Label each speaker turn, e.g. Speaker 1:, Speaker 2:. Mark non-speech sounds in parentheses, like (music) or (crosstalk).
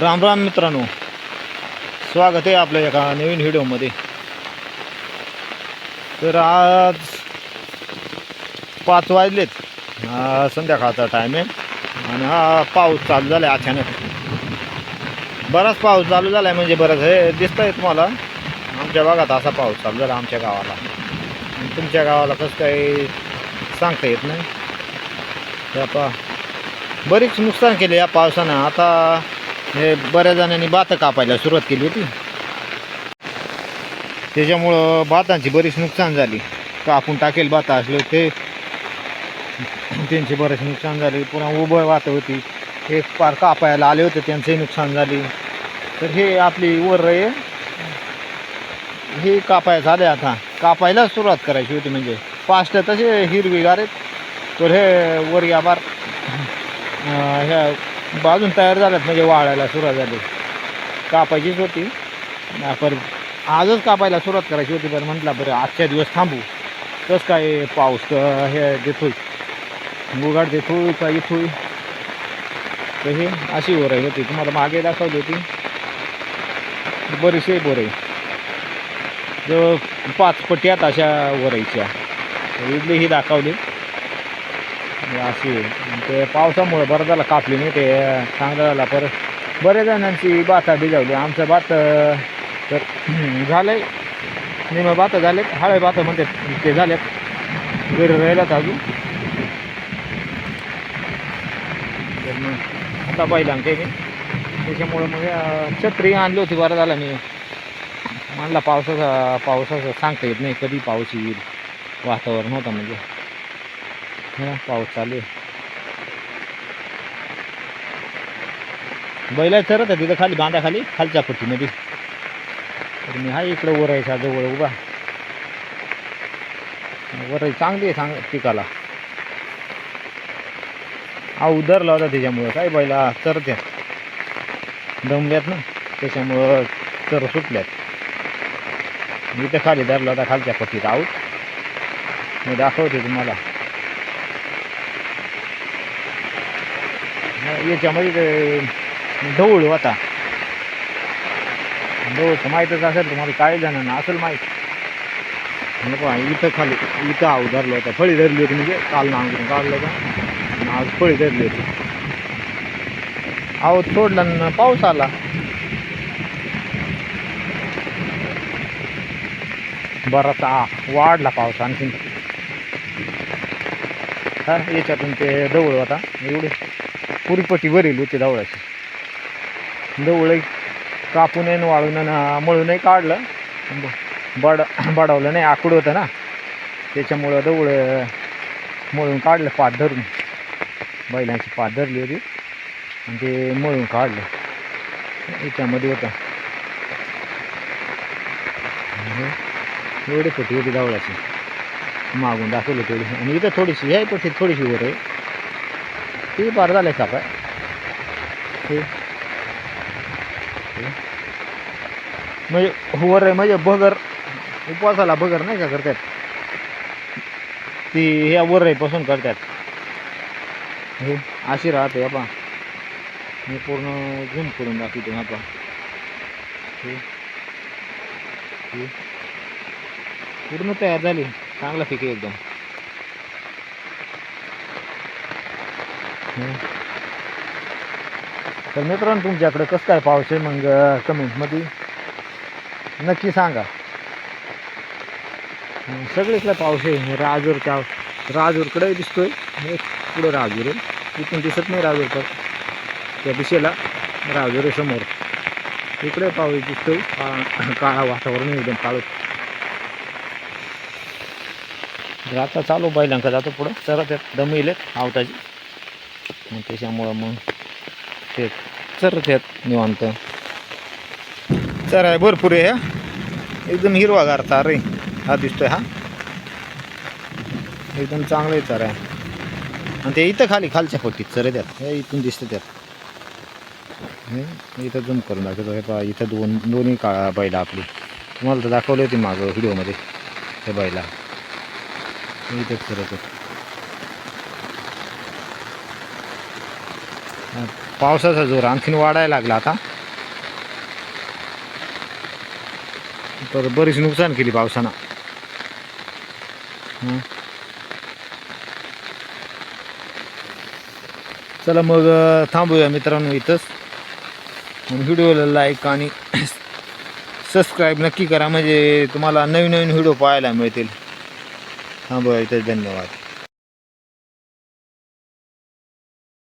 Speaker 1: राम राम मित्रांनो. स्वागत आहे आपल्या एका नवीन व्हिडिओमध्ये. तर आज पाच वाजलेत. संध्याकाळचा टाईम आहे. आणि हा पाऊस चालू झाला आहे अचानक. बराच पाऊस चालू झाला आहे म्हणजे बरंच हे दिसत आहे तुम्हाला. आमच्या भागात असा पाऊस चालू झाला आमच्या गावाला. तुमच्या गावाला कसं काही सांगता येत नाही. हे पा बरीच नुकसान केले या पावसानं. आता हे बऱ्याच जणांनी भातं कापायला सुरुवात केली होती. त्याच्यामुळं भातांची बरीच नुकसान झाली. कापून टाकेल भात असले ते त्यांचे बरेच नुकसान झाले. पुन्हा उभं वात होती. हे पार कापायला आले होते त्यांचंही नुकसान झाली. तर हे आपली वर आहे. हे कापाय झाले आता. कापायला सुरुवात करायची होती म्हणजे. फास्ट तसे हिरवीगार आहेत. तर हे वर या बार ह्या बाजून तयार झाल्यात म्हणजे वाळायला सुरुवात झाली. कापायचीच होती. पर आजच कापायला सुरुवात करायची होती पण म्हटलं बरं आजच्या दिवस थांबू. तसं काय पाऊस हे देतोय. उघाड देतोय का येतोय तर हे अशी वराई होती. तुम्हाला मागे दाखवली होती. बरीचशी बोर. जवळ पाच पट्टी आहेत अशा वराईच्या इडली ही दाखवली. हे अशी. ते पावसामुळं बरं झालं कापली नाही ते. चांगलं झालं. परत बऱ्याच जणांची बाता भिजवली आमचं भात तर तर झालंय. निम भातं झाले हळे भातं म्हणतात ते झालेत. घरी राहिल्यात अजून. तर मग आता पाहिलं ते मी. त्याच्यामुळं मग छत्री आणली होती. बरं झालं मी म्हणला पावसाचा पावसाचं सांगता येत नाही. कधी पाऊस येईल? वातावरण होतं म्हणजे. हा, पाऊस चालू आहे. बैला चरत आहे तिथं खाली बांधाखाली खालच्या पट्टीमध्ये तर मी हा इकडं वरायच्या जवळ उभा. वराई चांगली आहे सांग पिकाला. हा उधरला होता त्याच्यामुळं. काय बैला चरत्या दमल्यात ना त्याच्यामुळं चर सुटल्यात. मी तर खाली धरला होता खालच्या पट्टीत आऊट. मी दाखवते तुम्हाला. याच्यामध्ये ते ढवळ होता. ढवळ माहीतच असेल तुम्हाला काय जणांना असेल माहीत. म्हणजे इथं खाली इथं आऊ धरलं होतं. फळी धरली होती म्हणजे काल नांगरून काढलं होतं. आज फळी धरली होती. आहो सोडला ना पाऊस आला. बराचा आ वाढला पाऊस आणखीन. हा याच्यातून ते दवळ होता. एवढे. पुरी पट्टी भरेल होती दवळाची. दवळ कापून आणि वाळून आणि मळूनही काढलं. बड बडवलं नाही आकडं होतं ना. त्याच्यामुळं दवळ मळून काढलं पाठ धरून. बैलांची पाठ धरली होती. आणि ते मळून काढलं. याच्यामध्ये होतं. एवढी पट्टी होती दवळाची. मागून दाखवलं तेवढी. आणि इथं थोडीशी ह्या पट्टी थोडीशी वर आहे. ती बार झालं आहे सापा. हे म्हणजे हुवर आहे म्हणजे बगर उपवासाला बगर नाही का करतात? ती ह्या वर करतात. हे अशी राहते आपण मी पूर्ण झूम करून दाखवतो आपण हे. पूर्ण तयार झाली. चांगला पिके एकदम. तर मित्रांनो तुमच्याकडं कसं काय पाऊस आहे मग कमेंटमध्ये नक्की सांगा. सगळीकडे पाऊस आहे. राजूरच्या राजूरकडे दिसतोय. पुढं राजूर आहे. इथून दिसत नाही राजूर पण त्या दिशेला राजूर आहे समोर. इकडे पाऊस दिसतोय. का- (clears throat) काळा वातावरण एकदम काळं. आता चालू बैलांका जातो पुढं चरत त्यात दम येईल आवताची मग त्याच्यामुळं मग ते चर त्यात निवांत. चर आहे भरपूर आहे एकदम हिरवागार चार आहे. हा दिसतोय हा. एकदम चांगलं आहे चार आहे. आणि ते इथं खाली खालच्या पट्टीत चर त्यात हे इथून दिसतं त्यात इथं जम करून दाखवतो. हे पहा इथं दोन दोन्ही का बैला आपली. तुम्हाला तर दाखवली होती मागं व्हिडिओमध्ये हे बैला. इथंच करत पावसाचा जोर आणखीन वाढायला लागला आता. तर बरीच नुकसान केली पावसानं. चला मग थांबूया मित्रांनो इथंच. व्हिडिओला लाईक आणि सबस्क्राईब नक्की करा. म्हणजे तुम्हाला नवीन नवीन व्हिडिओ पाहायला मिळतील. थांबूया इथंच. धन्यवाद.